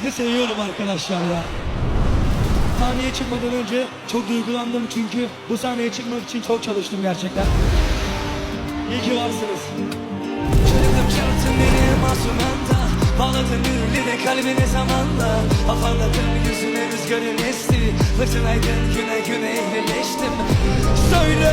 Sizi seviyorum arkadaşlar ya. Sahneye çıkmadan önce çok duygulandım çünkü bu sahneye çıkmak için çok çalıştım gerçekten. İyi ki varsınız. Çırptım çarptım beni masumanda Bağladın ürlü kalbini zamanla Afalladım yüzüne rüzgarın esti Fırtınaydın güne güne ehlileştim Söyle